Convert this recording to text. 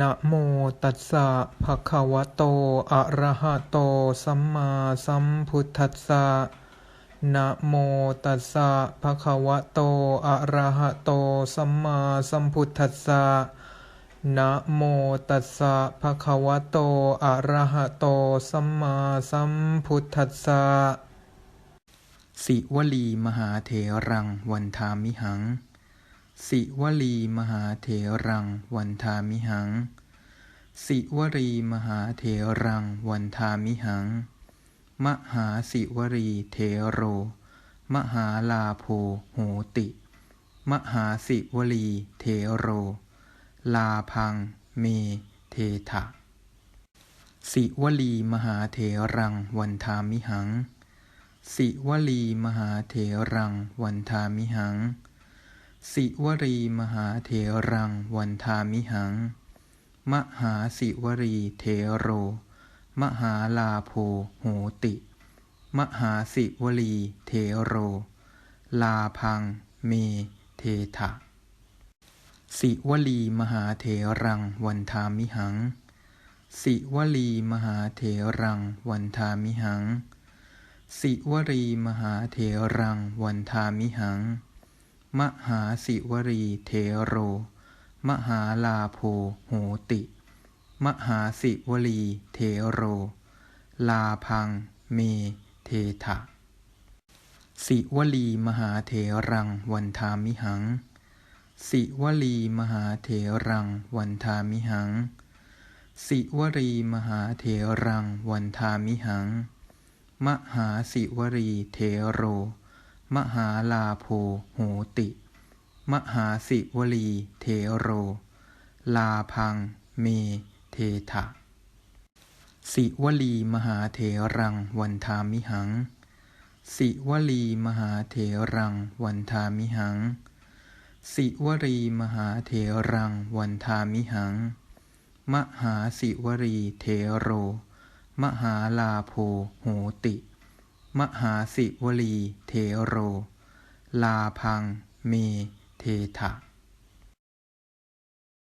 นะโมตัสสะภะคะวะโต อะระหะโต สัมมาสัมพุทธัสสะนะโมตัสสะภะคะวะโต อะระหะโต สัมมาสัมพุทธัสสะนะโมตัสสะภะคะวะโต อะระหะโต สัมมาสัมพุทธัสสะสิวลีมหาเถรังวันทามิหัง สิวลีมหาเถรังวันทามิหัง สิวรีมหาเถรังวันทามิหัง มหาสิวรีเถโร มหาลาโภโหติ มหาสิวลีเถโร ลาพังเมเทถะสิวลีมหาเถรังวันทามิหัง สิวลีมหาเถรังวันทามิหัง สิวรีมหาเถรังวันทามิหัง มหาสิวรีเถโร มหาลาโภโหติ มหาสิวลีเถโร ลาพังเมเทถะสิวลีมหาเถรังวันทามิหัง สิวลีมหาเถรังวันทามิหัง สิวรีมหาเถรังวันทามิหัง มหาสิวรีเถโร มหาลาโภโหติ มหาสิวลีเถโร ลาพังเมเทถะ สิวลีมหาเถรังวันทามิหัง สิวลีมหาเถรังวันทามิหัง สิวรีมหาเถรังวันทามิหัง มหาสิวรีเถโร มหาลาโภโหติ มหาสิวลีเถโร ลาพังเมเทถะ สิวลีมหาเถรังวันทามิหัง สิวลีมหาเถรังวันทามิหัง สิวรีมหาเถรังวันทามิหัง มหาสิวรีเถโร มหาลาโภโหติ มหาสิวลีเทโร ลาพังเมเทถะ